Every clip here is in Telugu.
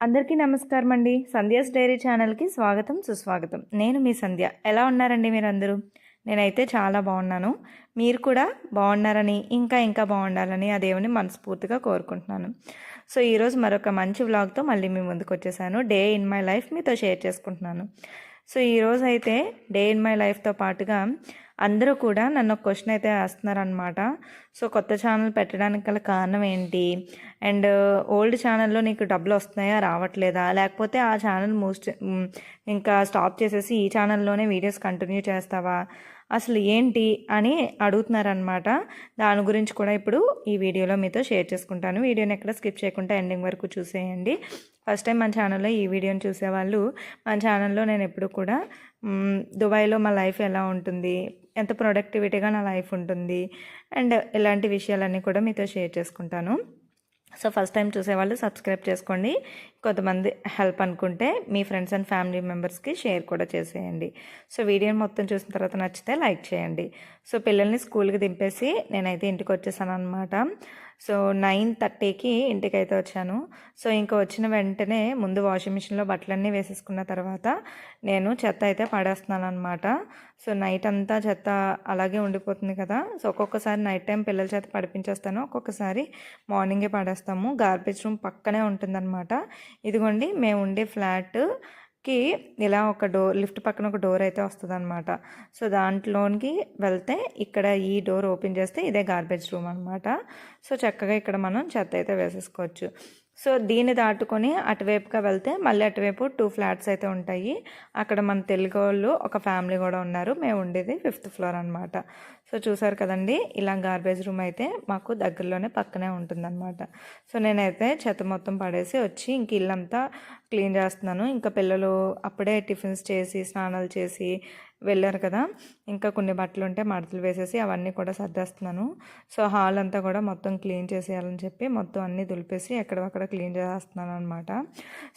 అందరికీ నమస్కారం అండి సంధ్యాస్ డైరీ ఛానల్కి స్వాగతం సుస్వాగతం. నేను మీ సంధ్య. ఎలా ఉన్నారండి మీరందరూ? నేనైతే చాలా బాగున్నాను. మీరు కూడా బాగున్నారని ఇంకా ఇంకా బాగుండాలని ఆ దేవుని మనస్ఫూర్తిగా కోరుకుంటున్నాను. సో ఈరోజు మరొక మంచి వ్లాగ్తో మళ్ళీ మీ ముందుకు వచ్చేసాను. డే ఇన్ మై లైఫ్ మీతో షేర్ చేసుకుంటున్నాను. సో ఈరోజు అయితే డే ఇన్ మై లైఫ్తో పాటుగా అందరూ కూడా నన్ను ఒక క్వశ్చన్ అయితే వేస్తున్నారనమాట సో కొత్త ఛానల్ పెట్టడానికి గల కారణం ఏంటి? అండ్ ఓల్డ్ ఛానల్లో నీకు డబ్బులు వస్తున్నాయా రావట్లేదా? లేకపోతే ఆ ఛానల్ మూస్ట్ ఇంకా స్టాప్ చేసేసి ఈ ఛానల్లోనే వీడియోస్ కంటిన్యూ చేస్తావా? అసలు ఏంటి అని అడుగుతున్నారనమాట దాని గురించి కూడా ఇప్పుడు ఈ వీడియోలో మీతో షేర్ చేసుకుంటాను. వీడియోని ఎక్కడ స్కిప్ చేయకుండా ఎండింగ్ వరకు చూసేయండి. ఫస్ట్ టైం మన ఛానల్లో ఈ వీడియోని చూసేవాళ్ళు మన ఛానల్లో నేను ఎప్పుడు కూడా దుబాయ్లో మా లైఫ్ ఎలా ఉంటుంది ఎంత ప్రొడక్టివిటీగా నా లైఫ్ ఉంటుంది. అండ్ ఇలాంటి విషయాలన్నీ కూడా మీతో షేర్ చేసుకుంటాను. సో ఫస్ట్ టైం చూసేవాళ్ళు సబ్స్క్రైబ్ చేసుకోండి. కొంతమంది హెల్ప్ అనుకుంటే మీ ఫ్రెండ్స్ అండ్ ఫ్యామిలీ మెంబర్స్కి షేర్ కూడా చేసేయండి. సో వీడియోని మొత్తం చూసిన తర్వాత నచ్చితే లైక్ చేయండి. సో పిల్లల్ని స్కూల్కి దింపేసి నేనైతే ఇంటికి వచ్చేసాను అనమాట సో నైన్ థర్టీకి ఇంటికి అయితే వచ్చాను. సో ఇంకా వచ్చిన వెంటనే ముందు వాషింగ్ మిషన్లో బట్టలన్నీ వేసేసుకున్న తర్వాత నేను చెత్త అయితే పడేస్తున్నాను అనమాట సో నైట్ అంతా చెత్త అలాగే ఉండిపోతుంది కదా. సో ఒక్కొక్కసారి నైట్ టైం పిల్లల చేత పడిపించేస్తాను. ఒక్కొక్కసారి మార్నింగే పడేస్తాము. గార్బేజ్ రూమ్ పక్కనే ఉంటుందన్నమాట. ఇదిగోండి మేము ఉండే ఫ్లాట్ కి ఇలా ఒక డోర్ లిఫ్ట్ పక్కన ఒక డోర్ అయితే వస్తుంది అనమాట సో దాంట్లోనికి వెళ్తే ఇక్కడ ఈ డోర్ ఓపెన్ చేస్తే ఇదే గార్బేజ్ రూమ్ అనమాట సో చక్కగా ఇక్కడ మనం చెత్త అయితే వేసేసుకోవచ్చు. సో దీన్ని దాటుకొని అటువైపుగా వెళ్తే మళ్ళీ అటువైపు టూ ఫ్లాట్స్ అయితే ఉంటాయి. అక్కడ మన తెలుగు వాళ్ళు ఒక ఫ్యామిలీ కూడా ఉన్నారు. మేము ఉండేది ఫిఫ్త్ ఫ్లోర్ అనమాట సో చూసారు కదండి ఇలా గార్బేజ్ రూమ్ అయితే మాకు దగ్గరలోనే పక్కనే ఉంటుందన్నమాట. సో నేనైతే చెత్త మొత్తం పడేసి వచ్చి ఇంక ఇల్లంతా క్లీన్ చేస్తున్నాను. ఇంకా పిల్లలు అప్పుడే టిఫిన్స్ చేసి స్నానాలు చేసి వెళ్ళారు కదా. ఇంకా కొన్ని బట్టలు ఉంటే మడతలు వేసేసి అవన్నీ కూడా సర్దేస్తున్నాను. సో హాల్ అంతా కూడా మొత్తం క్లీన్ చేసేయాలని చెప్పి మొత్తం అన్నీ దులిపేసి ఎక్కడక్కడ క్లీన్ చేస్తున్నాను అనమాట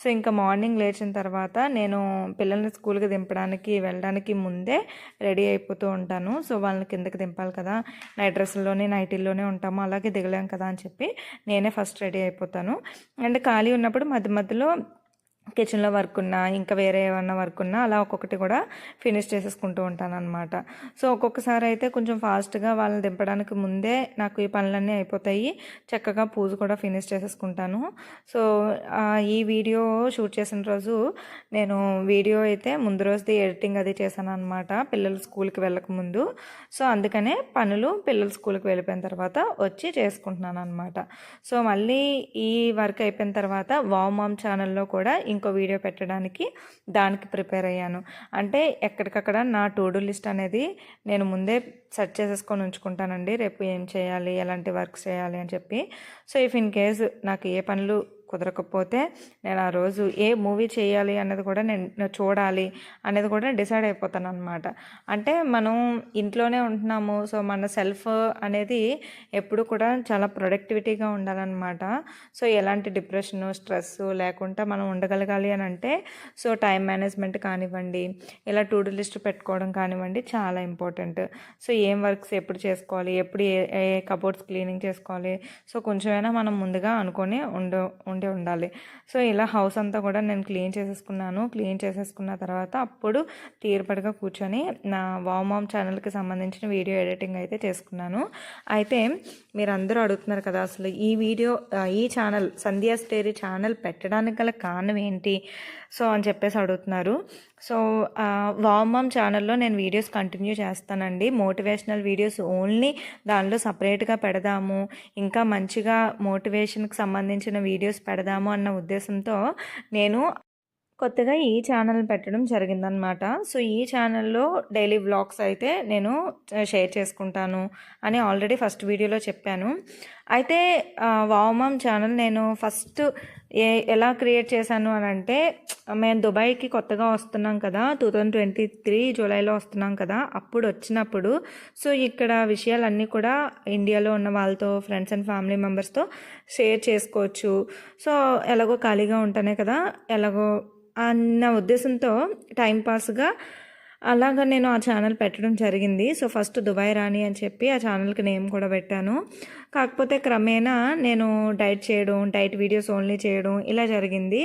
సో ఇంకా మార్నింగ్ లేచిన తర్వాత నేను పిల్లల్ని స్కూల్కి దింపడానికి వెళ్ళడానికి ముందే రెడీ అయిపోతూ ఉంటాను. సో వాళ్ళని కిందకి దింపాలి కదా. నైట్ డ్రెస్సుల్లోనే నైటీల్లోనే ఉంటాము. అలాగే దిగలేం కదా అని చెప్పి నేనే ఫస్ట్ రెడీ అయిపోతాను. అండ్ ఖాళీ ఉన్నప్పుడు మధ్య మధ్యలో కిచెన్లో వర్క్ ఉన్నా ఇంకా వేరే ఏమన్నా వర్క్ ఉన్నా అలా ఒక్కొక్కటి కూడా ఫినిష్ చేసేసుకుంటూ ఉంటాను అనమాట సో ఒక్కొక్కసారి అయితే కొంచెం ఫాస్ట్గా వాళ్ళని దింపడానికి ముందే నాకు ఈ పనులన్నీ అయిపోతాయి. చక్కగా పూజ కూడా ఫినిష్ చేసేసుకుంటాను. సో ఈ వీడియో షూట్ చేసిన రోజు నేను వీడియో అయితే ముందు రోజుది ఎడిటింగ్ అది చేశాను అనమాట పిల్లలు స్కూల్కి వెళ్ళక ముందు సో అందుకనే పనులు పిల్లలు స్కూల్కి వెళ్ళిపోయిన తర్వాత వచ్చి చేసుకుంటున్నాను అనమాట సో మళ్ళీ ఈ వర్క్ అయిపోయిన తర్వాత వామామ్ ఛానల్లో కూడా ఇంకో వీడియో పెట్టడానికి దానికి ప్రిపేర్ అయ్యాను. అంటే ఎక్కడికక్కడ నా టూడూ లిస్ట్ అనేది నేను ముందే సెట్ చేసేసుకొని ఉంచుకుంటానండి. రేపు ఏం చేయాలి? ఎలాంటి వర్క్ చేయాలి అని చెప్పి. సో ఇఫ్ ఇన్ కేస్ నాకు ఏ పనులు కుదరకపోతే నేను ఆ రోజు ఏ మూవీ చేయాలి అన్నది కూడా నేను చూడాలి అనేది కూడా డిసైడ్ అయిపోతాను అనమాట అంటే మనం ఇంట్లోనే ఉంటున్నాము సో మన సెల్ఫ్ అనేది ఎప్పుడు కూడా చాలా ప్రొడక్టివిటీగా ఉండాలన్నమాట. సో ఎలాంటి డిప్రెషను స్ట్రెస్ లేకుండా మనం ఉండగలగాలి అని అంటే సో టైం మేనేజ్మెంట్ కానివ్వండి ఇలా టు డూ లిస్ట్ పెట్టుకోవడం కానివ్వండి చాలా ఇంపార్టెంట్. సో ఏం వర్క్స్ ఎప్పుడు చేసుకోవాలి ఎప్పుడు ఏ ఏ కబోర్డ్స్ క్లీనింగ్ చేసుకోవాలి సో కొంచెమైనా మనం ముందుగా అనుకొని ఉండ ఉండి ఉండాలి. సో ఇలా హౌస్ అంతా కూడా నేను క్లీన్ చేసేసుకున్నాను. క్లీన్ చేసేసుకున్న తర్వాత అప్పుడు తీరుపడిగా కూర్చొని నా వామామ్ ఛానల్కి సంబంధించిన వీడియో ఎడిటింగ్ అయితే చేసుకున్నాను. అయితే మీరు అందరూ అడుగుతున్నారు కదా అసలు ఈ వీడియో ఈ ఛానల్ సంధ్యా స్టేరీ ఛానల్ పెట్టడానికి గల కారణం ఏంటి? సో అని చెప్పేసి అడుగుతున్నారు. సో వామమ్ ఛానల్లో నేను వీడియోస్ కంటిన్యూ చేస్తానండి. మోటివేషనల్ వీడియోస్ ఓన్లీ దానిలో సపరేట్గా పెడదాము. ఇంకా మంచిగా మోటివేషన్కి సంబంధించిన వీడియోస్ పెడదాము అన్న ఉద్దేశంతో నేను కొత్తగా ఈ ఛానల్ పెట్టడం జరిగిందనమాట సో ఈ ఛానల్లో డైలీ వ్లాగ్స్ అయితే నేను షేర్ చేసుకుంటాను అని ఆల్రెడీ ఫస్ట్ వీడియోలో చెప్పాను. అయితే వామమ్ ఛానల్ నేను ఫస్ట్ ఏ ఎలా క్రియేట్ చేశాను అని అంటే మేము దుబాయ్కి కొత్తగా వస్తున్నాం కదా టూ థౌజండ్ ట్వంటీ త్రీ జూలైలో వస్తున్నాం కదా అప్పుడు వచ్చినప్పుడు. సో ఇక్కడ విషయాలన్నీ కూడా ఇండియాలో ఉన్న వాళ్ళతో ఫ్రెండ్స్ అండ్ ఫ్యామిలీ మెంబర్స్తో షేర్ చేసుకోవచ్చు. సో ఎలాగో ఖాళీగా ఉంటానే కదా ఎలాగో అన్న ఉద్దేశంతో టైంపాస్గా అలాగా నేను ఆ ఛానల్ పెట్టడం జరిగింది. సో ఫస్ట్ దుబాయ్ రాణి అని చెప్పి ఆ ఛానల్కి నేమ్ కూడా పెట్టాను. కాకపోతే క్రమేణా నేను డైట్ చేయడం డైట్ వీడియోస్ ఓన్లీ చేయడం ఇలా జరిగింది.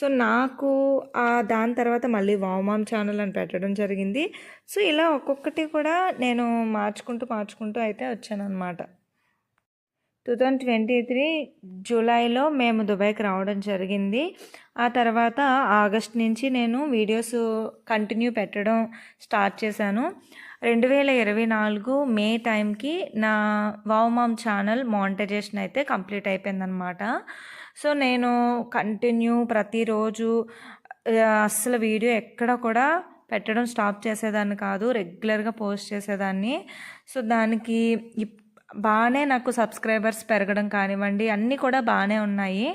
సో నాకు ఆ దాని తర్వాత మళ్ళీ వామామ్ ఛానల్ అని పెట్టడం జరిగింది. సో ఇలా ఒక్కొక్కటి కూడా నేను మార్చుకుంటూ మార్చుకుంటూ అయితే వచ్చాను అనమాట టూ థౌజండ్ ట్వంటీ త్రీ జూలైలో మేము దుబాయ్కి రావడం జరిగింది. ఆ తర్వాత ఆగస్ట్ నుంచి నేను వీడియోస్ కంటిన్యూ పెట్టడం స్టార్ట్ చేశాను. రెండు వేల ఇరవై నాలుగు మే టైంకి నా వామామ్ ఛానల్ మానిటైజేషన్ అయితే కంప్లీట్ అయిపోయిందనమాట సో నేను కంటిన్యూ ప్రతిరోజు అస్సలు వీడియో ఎక్కడ కూడా పెట్టడం స్టాప్ చేసేదాన్ని కాదు రెగ్యులర్గా పోస్ట్ చేసేదాన్ని. సో దానికి ఇప్- బాగానే నాకు సబ్స్క్రైబర్స్ పెరగడం కానివ్వండి అన్నీ కూడా బాగానే ఉన్నాయి.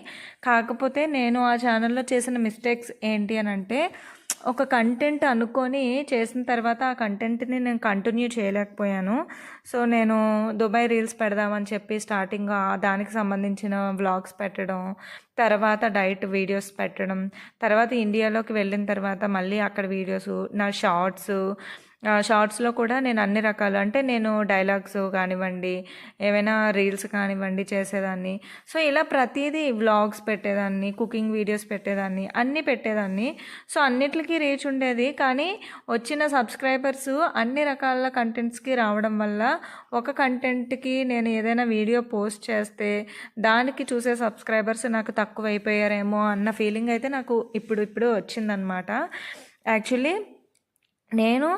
కాకపోతే నేను ఆ ఛానల్లో చేసిన మిస్టేక్స్ ఏంటి అని అంటే ఒక కంటెంట్ అనుకొని చేసిన తర్వాత ఆ కంటెంట్ని నేను కంటిన్యూ చేయలేకపోయాను. సో నేను దుబాయ్ రీల్స్ పెడదామని చెప్పి స్టార్టింగ్ దానికి సంబంధించిన వ్లాగ్స్ పెట్టడం తర్వాత డైట్ వీడియోస్ పెట్టడం తర్వాత ఇండియాలోకి వెళ్ళిన తర్వాత మళ్ళీ అక్కడ వీడియోస్ నా షార్ట్స్ షార్ట్స్లో కూడా నేను అన్ని రకాలు అంటే నేను డైలాగ్స్ కానివ్వండి ఏమైనా రీల్స్ కానివ్వండి చేసేదాన్ని. సో ఇలా ప్రతిదీ వ్లాగ్స్ పెట్టేదాన్ని కుకింగ్ వీడియోస్ పెట్టేదాన్ని అన్నీ పెట్టేదాన్ని. సో అన్నిటికీ రీచ్ ఉండేది. కానీ వచ్చిన సబ్స్క్రైబర్స్ అన్ని రకాల కంటెంట్స్కి రావడం వల్ల ఒక కంటెంట్కి నేను ఏదైనా వీడియో పోస్ట్ చేస్తే దానికి చూసే సబ్స్క్రైబర్స్ నాకు తక్కువ అయిపోయారేమో అన్న ఫీలింగ్ అయితే నాకు ఇప్పుడు ఇప్పుడు వచ్చిందనమాట యాక్చువల్లీ నేను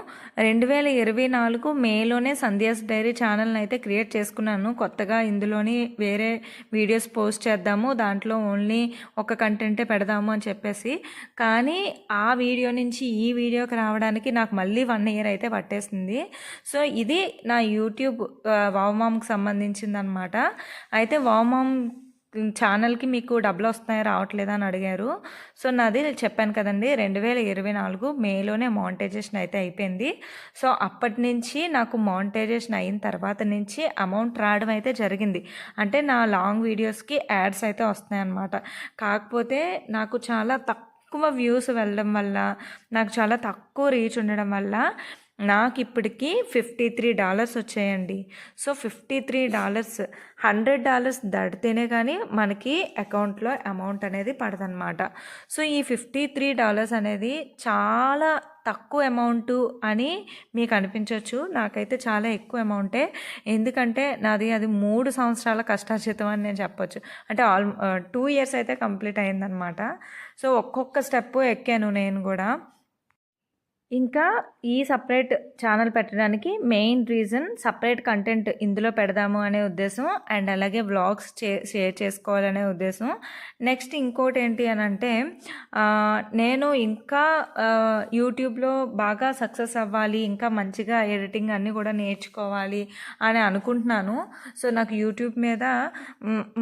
రెండు వేల ఇరవై నాలుగు మేలోనే సంధ్యాస్ డైరీ ఛానల్ని అయితే క్రియేట్ చేసుకున్నాను. కొత్తగా ఇందులోని వేరే వీడియోస్ పోస్ట్ చేద్దాము దాంట్లో ఓన్లీ ఒక కంటెంటే పెడదాము అని చెప్పేసి. కానీ ఆ వీడియో నుంచి ఈ వీడియోకి రావడానికి నాకు మళ్ళీ వన్ ఇయర్ అయితే పట్టేసింది. సో ఇది నా యూట్యూబ్ వావమామ్కి సంబంధించింది అనమాట అయితే వావమామ్ ఛానల్కి మీకు డబ్బులు వస్తున్నాయో రావట్లేదా అని అడిగారు. సో నాది చెప్పాను కదండి రెండు వేల ఇరవై నాలుగు మేలోనే మానిటైజేషన్ అయితే అయిపోయింది. సో అప్పటి నుంచి నాకు మానిటైజేషన్ అయిన తర్వాత నుంచి అమౌంట్ రావడం అయితే జరిగింది. అంటే నా లాంగ్ వీడియోస్కి యాడ్స్ అయితే వస్తున్నాయి అన్నమాట కాకపోతే నాకు చాలా తక్కువ వ్యూస్ వెళ్ళడం వల్ల నాకు చాలా తక్కువ రీచ్ ఉండడం వల్ల నాకు ఇప్పటికి ఫిఫ్టీ త్రీ డాలర్స్ వచ్చాయండి. So fifty three dollars hundred dollars దాటితేనే కానీ మనకి అకౌంట్లో అమౌంట్ అనేది పడదనమాట సో ఈ ఫిఫ్టీ త్రీ డాలర్స్ అనేది చాలా తక్కువ అమౌంట్ అని మీకు అనిపించవచ్చు నాకైతే చాలా ఎక్కువ అమౌంటే ఎందుకంటే నాది అది మూడు సంవత్సరాల కష్టార్జితం అని నేను చెప్పొచ్చు. అంటే ఆల్ టూ ఇయర్స్ అయితే కంప్లీట్ అయిందనమాట సో ఒక్కొక్క స్టెప్ ఎక్కాను నేను కూడా. ఇంకా ఈ సపరేట్ ఛానల్ పెట్టడానికి మెయిన్ రీజన్ సపరేట్ కంటెంట్ ఇందులో పెడదాము అనే ఉద్దేశం అండ్ అలాగే వ్లాగ్స్ చే షేర్ చేసుకోవాలనే ఉద్దేశం. నెక్స్ట్ ఇంకోటి ఏంటి అని అంటే నేను ఇంకా యూట్యూబ్లో బాగా సక్సెస్ అవ్వాలి ఇంకా మంచిగా ఎడిటింగ్ అన్నీ కూడా నేర్చుకోవాలి అని అనుకుంటున్నాను. సో నాకు యూట్యూబ్ మీద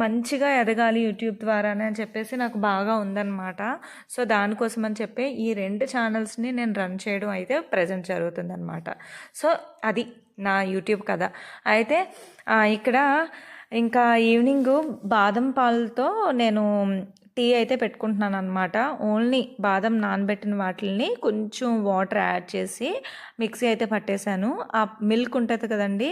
మంచిగా ఎదగాలి యూట్యూబ్ ద్వారానే అని చెప్పేసి నాకు బాగా ఉందన్నమాట. సో దానికోసం అని చెప్పి ఈ రెండు ఛానల్స్ని నేను రన్ చేయడం అయితే ప్రజెంట్ జరుగుతుందనమాట సో అది నా యూట్యూబ్ కథ. అయితే ఇక్కడ ఇంకా ఈవినింగ్ బాదం పాలతో నేను టీ అయితే పెట్టుకుంటున్నాను అనమాట ఓన్లీ బాదం నానబెట్టిన వాటిని కొంచెం వాటర్ యాడ్ చేసి మిక్సీ అయితే పట్టేశాను. ఆ మిల్క్ ఉంటుంది కదండి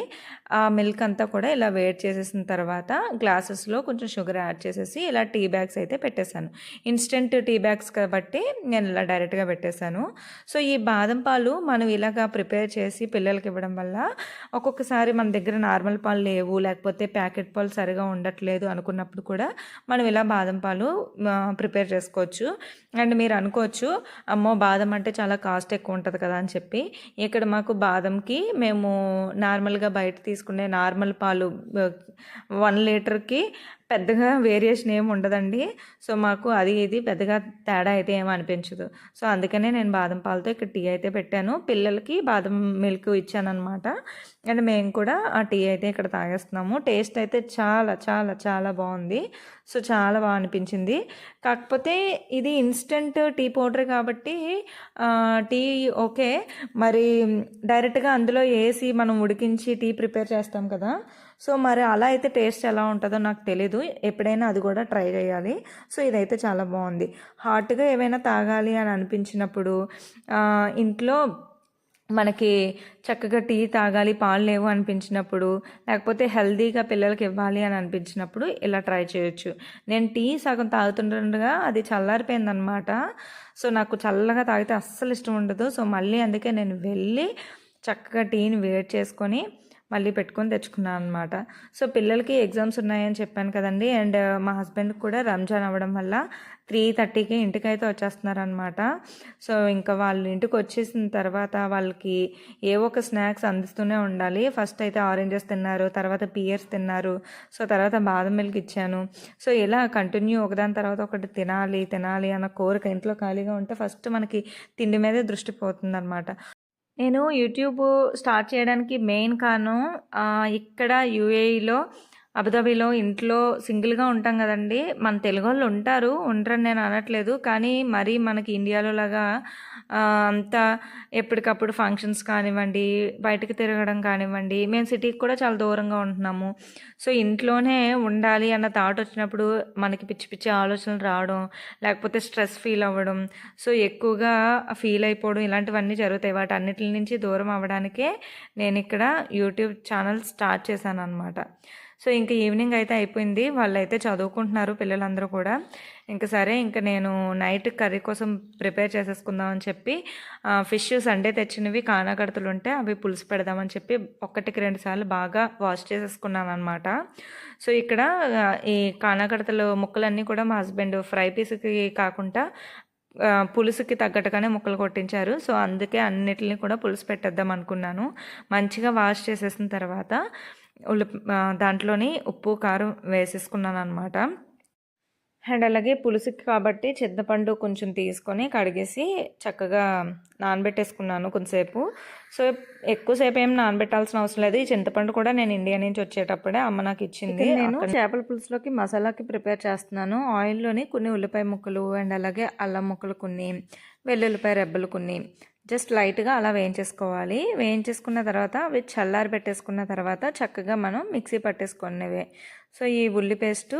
ఆ మిల్క్ అంతా కూడా ఇలా వేడి చేసేసిన తర్వాత గ్లాసెస్లో కొంచెం షుగర్ యాడ్ చేసేసి ఇలా టీ బ్యాగ్స్ అయితే పెట్టేశాను. ఇన్స్టెంట్ టీ బ్యాగ్స్ కాబట్టి నేను ఇలా డైరెక్ట్గా పెట్టేశాను. సో ఈ బాదం పాలు మనం ఇలాగా ప్రిపేర్ చేసి పిల్లలకి ఇవ్వడం వల్ల ఒక్కొక్కసారి మన దగ్గర నార్మల్ పాలు లేవు లేకపోతే ప్యాకెట్ పాలు సరిగా ఉండట్లేదు అనుకున్నప్పుడు కూడా మనం ఇలా బాదం పాలు ప్రిపేర్ చేసుకోవచ్చు. అండ్ మీరు అనుకోవచ్చు అమ్మో బాదం అంటే చాలా కాస్ట్ ఎక్కువ ఉంటుంది కదా అని చెప్పి ఇక్కడ మాకు బాదంకి మేము నార్మల్గా బయట తీసుకునే నార్మల్ పాలు వన్ లీటర్కి పెద్దగా వేరియేషన్ ఏమి ఉండదండి. సో మాకు అది ఇది పెద్దగా తేడా అయితే ఏమి అనిపించదు. సో అందుకనే నేను బాదం పాలతో ఇక్కడ టీ అయితే పెట్టాను. పిల్లలకి బాదం మిల్క్ ఇచ్చానమాట అండ్ మేము కూడా ఆ టీ అయితే ఇక్కడ తాగేస్తున్నాము. టేస్ట్ అయితే చాలా చాలా చాలా బాగుంది. సో చాలా బాగా అనిపించింది. కాకపోతే ఇది ఇన్స్టెంట్ టీ పౌడర్ కాబట్టి టీ ఓకే మరి డైరెక్ట్గా అందులో వేసి మనం ఉడికించి టీ ప్రిపేర్ చేస్తాం కదా. సో మరి అలా అయితే టేస్ట్ ఎలా ఉంటుందో నాకు తెలీదు. ఎప్పుడైనా అది కూడా ట్రై చేయాలి. సో ఇదైతే చాలా బాగుంది. హాట్గా ఏమైనా తాగాలి అని అనిపించినప్పుడు ఇంట్లో మనకి చక్కగా టీ తాగాలి పాలు లేవు అనిపించినప్పుడు లేకపోతే హెల్తీగా పిల్లలకి ఇవ్వాలి అని అనిపించినప్పుడు ఇలా ట్రై చేయొచ్చు. నేను టీ సగం తాగుతుండగా అది చల్లారిపోయిందనమాట. సో నాకు చల్లగా తాగితే అస్సలు ఇష్టం ఉండదు. సో మళ్ళీ అందుకే నేను వెళ్ళి చక్కగా టీని వేడి చేసుకొని మళ్ళీ పెట్టుకొని తెచ్చుకున్నాను అనమాట సో పిల్లలకి ఎగ్జామ్స్ ఉన్నాయని చెప్పాను కదండి. అండ్ మా హస్బెండ్కి కూడా రంజాన్ అవ్వడం వల్ల త్రీ థర్టీకి ఇంటికైతే వచ్చేస్తున్నారనమాట సో ఇంకా వాళ్ళు ఇంటికి వచ్చేసిన తర్వాత వాళ్ళకి ఏ ఒక స్నాక్స్ అందిస్తూనే ఉండాలి. ఫస్ట్ అయితే ఆరెంజెస్ తిన్నారు తర్వాత పియర్స్ తిన్నారు. సో తర్వాత బాదం మిల్క్ ఇచ్చాను. సో ఇలా కంటిన్యూ ఒకదాని తర్వాత ఒకటి తినాలి తినాలి అన్న కోరిక ఇంట్లో ఖాళీగా ఉంటే ఫస్ట్ మనకి తిండి మీదే దృష్టి పోతుందన్నమాట. నేను యూట్యూబ్ స్టార్ట్ చేయడానికి మెయిన్ కారణం ఇక్కడ యూఏఈలో అబుదాబీలో ఇంట్లో సింగిల్గా ఉంటాం కదండి. మన తెలుగు వాళ్ళు ఉంటారు ఉండరని నేను అనట్లేదు. కానీ మరీ మనకి ఇండియాలో లాగా అంతా ఎప్పటికప్పుడు ఫంక్షన్స్ కానివ్వండి బయటకు తిరగడం కానివ్వండి మేము సిటీకి కూడా చాలా దూరంగా ఉంటున్నాము. సో ఇంట్లోనే ఉండాలి అన్న థాట్ వచ్చినప్పుడు మనకి పిచ్చి పిచ్చి ఆలోచనలు రావడం లేకపోతే స్ట్రెస్ ఫీల్ అవ్వడం సో ఎక్కువగా ఫీల్ అయిపోవడం ఇలాంటివన్నీ జరుగుతాయి. వాటి అన్నిటి నుంచి దూరం అవ్వడానికే నేను ఇక్కడ యూట్యూబ్ ఛానల్ స్టార్ట్ చేశాను అనమాట సో ఇంకా ఈవినింగ్ అయితే అయిపోయింది. వాళ్ళు అయితే చదువుకుంటున్నారు పిల్లలందరూ కూడా. ఇంకా సరే ఇంకా నేను నైట్ కర్రీ కోసం ప్రిపేర్ చేసేసుకుందాం అని చెప్పి ఫిష్ సండే తెచ్చినవి కానాకడతలు ఉంటే అవి పులుసు పెడదామని చెప్పి ఒక్కటికి రెండు సార్లు బాగా వాష్ చేసేసుకున్నాను అనమాట సో ఇక్కడ ఈ కానాకడతలు ముక్కలన్నీ కూడా మా హస్బెండ్ ఫ్రై పీస్కి కాకుండా పులుసుకి తగ్గట్టుగానే ముక్కలు కొట్టించారు. సో అందుకే అన్నిటిని కూడా పులుసు పెట్టేద్దాం అనుకున్నాను. మంచిగా వాష్ చేసేసిన తర్వాత ఉల్లి దాంట్లోని ఉప్పు కారం వేసేసుకున్నాను అనమాట అండ్ అలాగే పులుసుకి కాబట్టి చింతపండు కొంచెం తీసుకొని కడిగేసి చక్కగా నానబెట్టేసుకున్నాను కొంతసేపు. సో ఎక్కువసేపు ఏం నానబెట్టాల్సిన అవసరం లేదు. ఈ చింతపండు కూడా నేను ఇండియా నుంచి వచ్చేటప్పుడే అమ్మ నాకు ఇచ్చింది. నేను చేపల పులుసులోకి మసాలాకి ప్రిపేర్ చేస్తున్నాను. ఆయిల్లోని కొన్ని ఉల్లిపాయ ముక్కలు అండ్ అలాగే అల్లం ముక్కలు కొన్ని వెల్లుల్లిపాయ రెబ్బలు కొన్ని. జస్ట్ లైట్గా అలా వేయించేసుకోవాలి. వేయించేసుకున్న తర్వాత అవి చల్లారి పెట్టేసుకున్న తర్వాత చక్కగా మనం మిక్సీ పట్టేసుకునేవే. సో ఈ ఉల్లి పేస్టు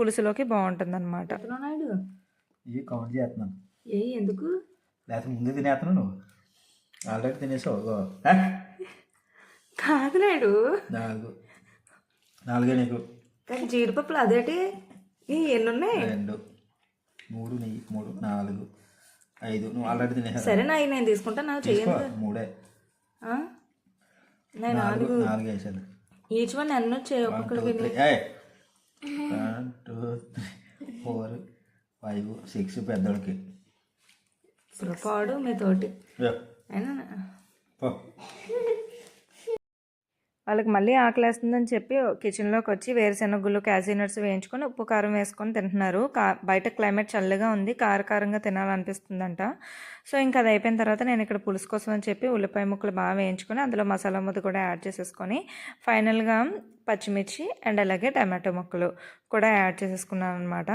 పులుసులోకి బాగుంటుంది అనమాట ఏ ఎందుకు? లేకపోతే ముందే తినేస్తున్నావు నువ్వు. ఆల్రెడీ తినేసావు? కాదు నాయుడు. నాలుగు. నాలుగే నీకు. కానీ జీడిపప్పులు అదేటి? ఈ ఎన్ని ఉన్నాయి రెండు. మూడు నెయ్యి. మూడు. నాలుగు. ఐదు నువ్వు ఆల్రెడీ తినేసావు సరే నాయి నేను తీసుకుంటా నాకు తీసుకో చెయ్యను మూడే? నేను నాలుగు నాలుగు. వేసాను. ఈచ్ వన్ ఎన్ని వచ్చాయి వన్ టూ ఒక్కొక్కరికి three one two three four five six పెద్దోడికి. పాడు మీ తోటి. యో, అయినా పో. వాళ్ళకి మళ్ళీ ఆకలేస్తుందని చెప్పి కిచెన్లోకి వచ్చి వేరుశెనగులు క్యాజీనట్స్ వేయించుకొని ఉప్పు కారం వేసుకొని తింటున్నారు. కా బయట క్లైమేట్ చల్లగా ఉంది కారకారంగా తినాలనిపిస్తుందంట. సో ఇంకా అది అయిపోయిన తర్వాత నేను ఇక్కడ పులుసు కోసం అని చెప్పి ఉల్లిపాయ ముక్కలు బాగా వేయించుకొని అందులో మసాలా ముద్ద కూడా యాడ్ చేసేసుకొని ఫైనల్గా పచ్చిమిర్చి అండ్ అలాగే టమాటో ముక్కలు కూడా యాడ్ చేసేసుకున్నాను అనమాట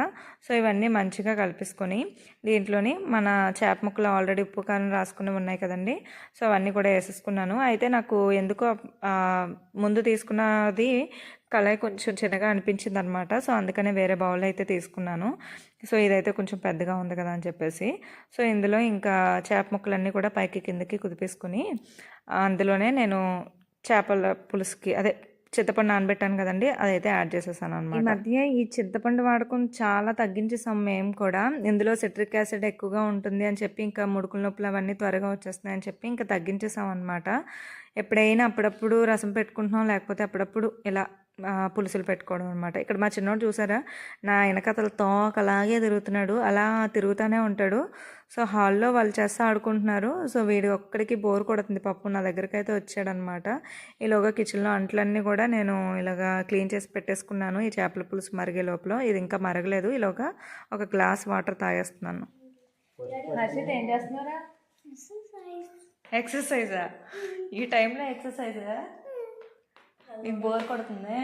సో ఇవన్నీ మంచిగా కలిపేసుకొని దీంట్లోని మన చేప ముక్కలు ఆల్రెడీ ఉప్పు కారం రాసుకుని ఉన్నాయి కదండి. సో అవన్నీ కూడా వేసేసుకున్నాను. అయితే నాకు ఎందుకో ముందు తీసుకున్నది కళాయి కొంచెం చిన్నగా అనిపించింది అనమాట సో అందుకనే వేరే బౌల్ అయితే తీసుకున్నాను. సో ఇదైతే కొంచెం పెద్దగా ఉంది కదా అని చెప్పేసి. సో ఇందులో ఇంకా చేప ముక్కలన్నీ కూడా పైకి కిందకి కుదిపేసుకుని అందులోనే నేను చేపల పులుసుకి అదే చింతపండు నానబెట్టాను కదండి అదైతే యాడ్ చేసేసాను అనమాట ఈ మధ్య ఈ చింతపండు వాడకం చాలా తగ్గించేసాం మేము కూడా. ఇందులో సిట్రిక్ యాసిడ్ ఎక్కువగా ఉంటుంది అని చెప్పి ఇంకా ముడుకుల నొప్పులు అవన్నీ త్వరగా వచ్చేస్తున్నాయి అని చెప్పి ఇంకా తగ్గించేసాం అనమాట ఎప్పుడైనా అప్పుడప్పుడు రసం పెట్టుకుంటున్నాం లేకపోతే అప్పుడప్పుడు ఇలా పులుసులు పెట్టుకోవడం అనమాట ఇక్కడ మా చిన్నోడు చూసారా? నా వెనకతలు తోక అలాగే తిరుగుతున్నాడు. అలా తిరుగుతూనే ఉంటాడు. సో హాల్లో వాళ్ళు చేస్తా ఆడుకుంటున్నారు. సో వీడి ఒక్కడికి బోర్ కొడుతుంది. పప్పు నా దగ్గరికి అయితే వచ్చాడనమాట ఈలోగా కిచెన్లో అంట్లన్నీ కూడా నేను ఇలాగా క్లీన్ చేసి పెట్టేసుకున్నాను. ఈ చేపల పులుసు మరిగే లోపల. ఇది ఇంకా మరగలేదు. ఈలోగా ఒక గ్లాస్ వాటర్ తాగేస్తున్నాను. ఏం చేస్తున్నారా? ఎక్సర్సైజా ఈ టైంలో ఎక్సర్సైజా నీకు బోర్ కొడుతుంది?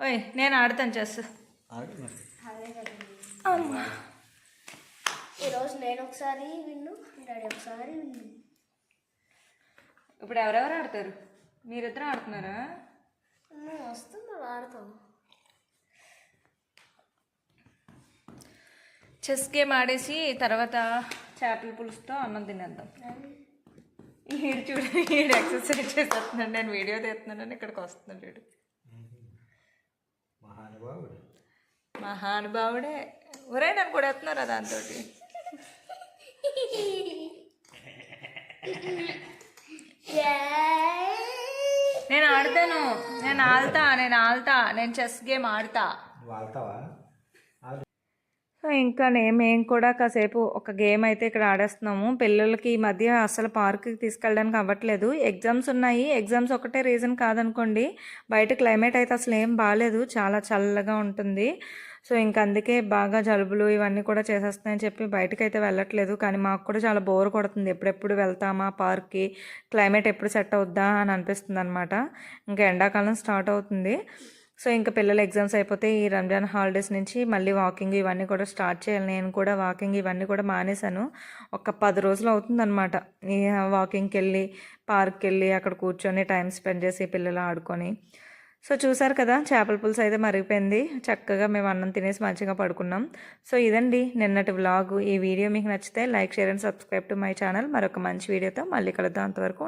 ఓయ్ నేను ఆడతాను చెస్. ఈరోజు నేను ఒకసారి విన్ను డాడీ ఒకసారి విన్ను. ఇప్పుడు ఎవరెవరు ఆడతారు? మీరిద్దరు ఆడుతున్నారా? నువ్వు వస్తున్నా ఆడతాం. చెస్ గేమ్ ఆడేసి తర్వాత చేపల పులుసుతో అన్నం తినేద్దాం. ఈడు చూడు ఈడు ఎక్సర్సైజ్ చేసేస్తున్నాడు. నేను వీడియో తీస్తున్నాను ఇక్కడికి వస్తున్నాడు వీడు. మహానుభావుడు. మహానుభావుడే. ఒరే నన్ను కూడా ఎత్తున్నారా దాంతో నేను ఆడతాను. నేను ఆడతా నేను ఆడతా నేను చెస్ గేమ్ ఆడతా. ఆడతావా ఇంకా మేము కూడా కాసేపు ఒక గేమ్ అయితే ఇక్కడ ఆడేస్తున్నాము. పిల్లలకి ఈ మధ్య అసలు పార్క్కి తీసుకెళ్ళడానికి అవ్వట్లేదు. ఎగ్జామ్స్ ఉన్నాయి. ఎగ్జామ్స్ ఒకటే రీజన్ కాదనుకోండి. బయట క్లైమేట్ అయితే అసలు ఏం బాగాలేదు చాలా చల్లగా ఉంటుంది. సో ఇంక అందుకే బాగా జలుబులు ఇవన్నీ కూడా చేసేస్తున్నాయని చెప్పి బయటకు అయితే వెళ్ళట్లేదు. కానీ మాకు కూడా చాలా బోర్ కొడుతుంది. ఎప్పుడెప్పుడు వెళ్తామా పార్క్కి? క్లైమేట్ ఎప్పుడు సెట్ అవుద్దా అని అనిపిస్తుంది అనమాట ఇంకా ఎండాకాలం స్టార్ట్ అవుతుంది. సో ఇంకా పిల్లల ఎగ్జామ్స్ అయిపోతే ఈ రంజాన్ హాలిడేస్ నుంచి మళ్ళీ వాకింగ్ ఇవన్నీ కూడా స్టార్ట్ చేయాలి. నేను కూడా వాకింగ్ ఇవన్నీ కూడా మానేశాను. ఒక పది రోజులు అవుతుందన్నమాట. ఈ వాకింగ్కి వెళ్ళి పార్క్కి వెళ్ళి అక్కడ కూర్చొని టైం స్పెండ్ చేసి పిల్లలు ఆడుకొని. సో చూసారు కదా చేపల పులుసు అయితే మరిగిపోయింది. చక్కగా మేము అన్నం తినేసి మంచిగా పడుకున్నాం. సో ఇదండి నిన్నటి వ్లాగ్. ఈ వీడియో మీకు నచ్చితే like share and subscribe to my channel. మరొక మంచి వీడియోతో మళ్ళీ కలుద్దాం. అంతవరకు